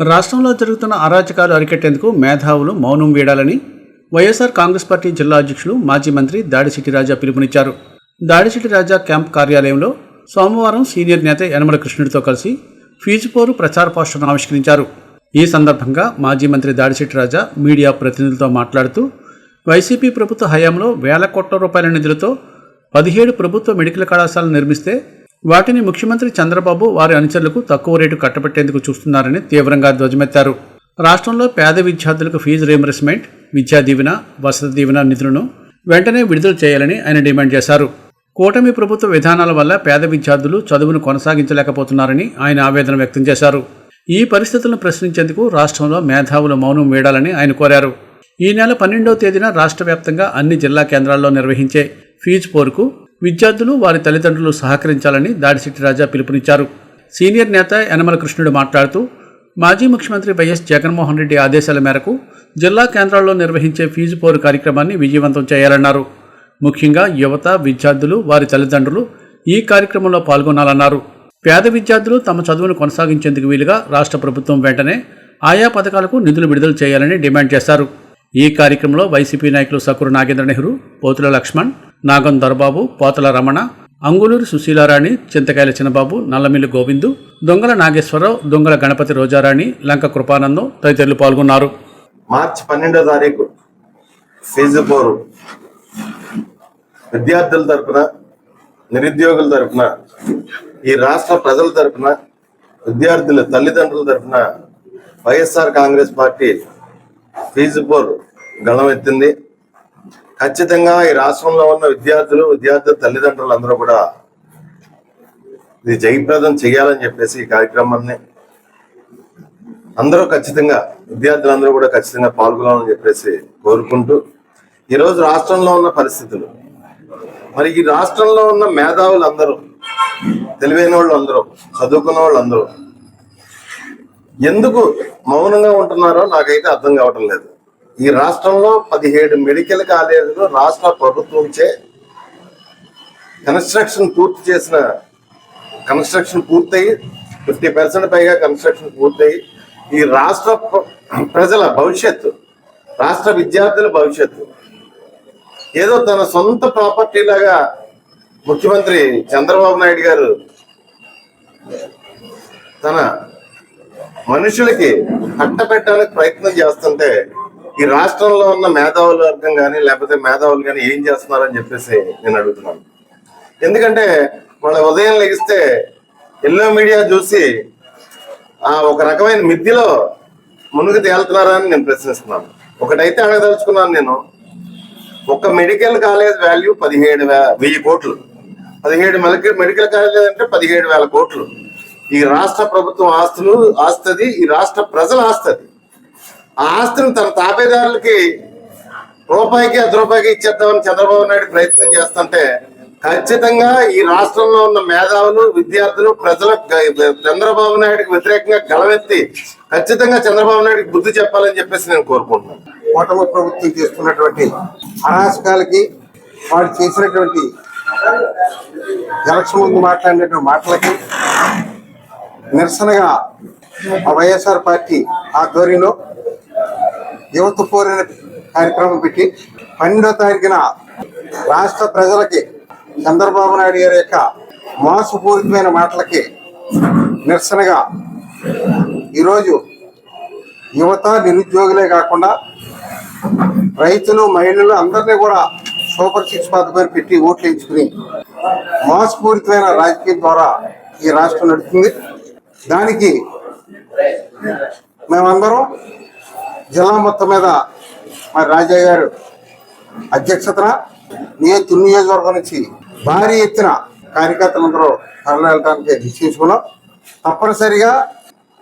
రాష్ట్రంలో జరుగుతున్న అరాచకాలు అరికట్టేందుకు మేధావులు మౌనం వీడాలని వైఎస్ఆర్ కాంగ్రెస్ పార్టీ జిల్లా అధ్యక్షులు మాజీ మంత్రి దాడిశెట్టి రాజా పిలుపునిచ్చారు. దాడిశెట్టి రాజా క్యాంప్ కార్యాలయంలో సోమవారం సీనియర్ నేత యనమల కృష్ణుడితో కలిసి ఫీజుపోరు ప్రచార పోస్టర్ను ఆవిష్కరించారు. ఈ సందర్భంగా మాజీ మంత్రి దాడిశెట్టి రాజా మీడియా ప్రతినిధులతో మాట్లాడుతూ వైసీపీ ప్రభుత్వ హయాంలో వేల కోట్ల రూపాయల నిధులతో పదిహేడు ప్రభుత్వ మెడికల్ కళాశాలలు నిర్మిస్తే వాటిని ముఖ్యమంత్రి చంద్రబాబు వారి అనుచరులకు తక్కువ రేటు కట్టబెట్టేందుకు చూస్తున్నారని తీవ్రంగా ధ్వజమెత్తారు. రాష్ట్రంలో పేద విద్యార్థులకు ఫీజు రీంబర్స్మెంట్ విద్యా దీవెన వసతి దీవెన నిధులను వెంటనే విడుదల చేయాలని ఆయన డిమాండ్ చేశారు. కూటమి ప్రభుత్వ విధానాల వల్ల పేద విద్యార్థులు చదువును కొనసాగించలేకపోతున్నారని ఆయన ఆవేదన వ్యక్తం చేశారు. ఈ పరిస్థితులను ప్రశ్నించేందుకు రాష్ట్రంలో మేధావుల మౌనం వేడాలని ఆయన కోరారు. ఈ నెల పన్నెండవ తేదీన రాష్ట్ర వ్యాప్తంగా అన్ని జిల్లా కేంద్రాల్లో నిర్వహించే ఫీజు పోరుకు విద్యార్థులు వారి తల్లిదండ్రులు సహకరించాలని దాడిశెట్టి రాజా పిలుపునిచ్చారు. సీనియర్ నేత యనమల కృష్ణుడు మాట్లాడుతూ మాజీ ముఖ్యమంత్రి వైఎస్ జగన్మోహన్ రెడ్డి ఆదేశాల మేరకు జిల్లా కేంద్రాల్లో నిర్వహించే ఫీజు పోరు కార్యక్రమాన్ని విజయవంతం చేయాలన్నారు. ముఖ్యంగా యువత విద్యార్థులు వారి తల్లిదండ్రులు ఈ కార్యక్రమంలో పాల్గొనాలన్నారు. పేద విద్యార్థులు తమ చదువును కొనసాగించేందుకు వీలుగా రాష్ట్ర ప్రభుత్వం వెంటనే ఆయా పథకాలకు నిధులు విడుదల చేయాలని డిమాండ్ చేశారు. ఈ కార్యక్రమంలో వైసీపీ నాయకులు సకురు నాగేంద్ర నెహ్రూ పోతుల లక్ష్మణ్ నాగం దొరబాబు పోతల రమణ అంగులూరు సుశీలారాణి చింతకాయల చిన్నబాబు నల్లమిల్లి గోవిందు దొంగల నాగేశ్వరరావు దొంగల గణపతి రోజారాణి లంక కృపానందం తదితరులు పాల్గొన్నారు. మార్చి పన్నెండో తారీఖు ఫీజు పోరు విద్యార్థుల తరఫున నిరుద్యోగుల తరపున ఈ రాష్ట్ర ప్రజల తరఫున విద్యార్థుల తల్లిదండ్రుల తరపున వైఎస్ఆర్ కాంగ్రెస్ పార్టీ ఫీజు పోరు గళమెత్తింది ఖచ్చితంగా ఈ రాష్ట్రంలో ఉన్న విద్యార్థులు విద్యార్థుల తల్లిదండ్రులు అందరూ కూడా ఇది జయప్రదం చేయాలని చెప్పేసి ఈ కార్యక్రమాన్ని అందరూ ఖచ్చితంగా విద్యార్థులందరూ కూడా ఖచ్చితంగా పాల్గొనాలని చెప్పేసి కోరుకుంటూ ఈరోజు రాష్ట్రంలో ఉన్న పరిస్థితులు. మరి ఈ రాష్ట్రంలో ఉన్న మేధావులు అందరూ తెలివైన వాళ్ళు అందరూ చదువుకున్న వాళ్ళు అందరూ ఎందుకు మౌనంగా ఉంటున్నారో నాకైతే అర్థం కావటం లేదు. ఈ రాష్ట్రంలో పదిహేడు మెడికల్ కాలేజీలు రాష్ట్ర ప్రభుత్వంచే కన్స్ట్రక్షన్ పూర్తి చేసిన కన్స్ట్రక్షన్ పూర్తయి ఫిఫ్టీ పర్సెంట్ పైగా కన్స్ట్రక్షన్ పూర్తయి. ఈ రాష్ట్ర ప్ర- ప్రజల భవిష్యత్తు రాష్ట్ర విద్యార్థుల భవిష్యత్తు. ఏదో తన సొంత ప్రాపర్టీ లాగా ముఖ్యమంత్రి చంద్రబాబు నాయుడు గారు తన మనుషులకి కట్టబెట్టడానికి ప్రయత్నం చేస్తుంటే ఈ రాష్ట్రంలో ఉన్న మేధావుల వర్గం కానీ లేకపోతే మేధావులు కానీ ఏం చేస్తున్నారని చెప్పేసి నేను అడుగుతున్నాను. ఎందుకంటే వాళ్ళ ఉదయం లెగిస్తే ఎల్లో మీడియా చూసి ఆ ఒక రకమైన మిద్దిలో మునుగు తేలుతున్నారా అని నేను ప్రశ్నిస్తున్నాను. ఒకటైతే అడగదలుచుకున్నాను నేను. ఒక మెడికల్ కాలేజ్ వాల్యూ పదిహేడు వెయ్యి కోట్లు. పదిహేడు మెడికల్ మెడికల్ కాలేజ్ అంటే పదిహేడు వేల కోట్లు. ఈ రాష్ట్ర ప్రభుత్వం ఆస్తులు ఆస్తది ఈ రాష్ట్ర ప్రజల ఆస్తది. ఆ ఆస్తిని తన తాపేదారులకి రూపాయికి అర్ధ రూపాయికి ఇచ్చేద్దామని చంద్రబాబు నాయుడు ప్రయత్నం చేస్తుంటే ఖచ్చితంగా ఈ రాష్ట్రంలో ఉన్న మేధావులు విద్యార్థులు ప్రజలకు చంద్రబాబు నాయుడుకి వ్యతిరేకంగా గలవెత్తి ఖచ్చితంగా చంద్రబాబు నాయుడుకి బుద్ధి చెప్పాలని చెప్పేసి నేను కోరుకుంటున్నాను. కూటమి ప్రభుత్వం చేస్తున్నటువంటి అరాచకాలకి వాడు చేసినటువంటి ఎలక్షన్ ముందు మాట్లాడినటువంటి మాటలకి నిరసనగా ఆ వైఎస్ఆర్ పార్టీ ఆధ్వర్యంలో యువత పోరిన కార్యక్రమం పెట్టి పన్నెండో తారీఖున రాష్ట్ర ప్రజలకి చంద్రబాబు నాయుడు గారి యొక్క మోసపూరితమైన మాటలకి నిరసనగా ఈరోజు యువత నిరుద్యోగులే కాకుండా రైతులు మహిళలు అందరినీ కూడా సూపర్ సిక్స్ పథకం పెట్టి ఓట్లు వేయించుకుని మోసపూరితమైన రాజకీయం ద్వారా ఈ రాష్ట్రం నడుస్తుంది దానికి మేమందరం జిల్లా మొత్తం మీద మరి రాజయ్య గారు అధ్యక్షతన నేను తుని నియోజకవర్గం నుంచి భారీ ఎత్తున కార్యకర్తలందరూ తరలి నిశ్చయించుకున్నాం. తప్పనిసరిగా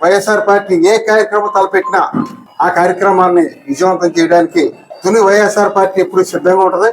వైఎస్ఆర్ పార్టీ ఏ కార్యక్రమం తలపెట్టినా ఆ కార్యక్రమాన్ని విజయవంతం చేయడానికి తుని వైఎస్ఆర్ పార్టీ ఎప్పుడు సిద్ధంగా ఉంటుంది.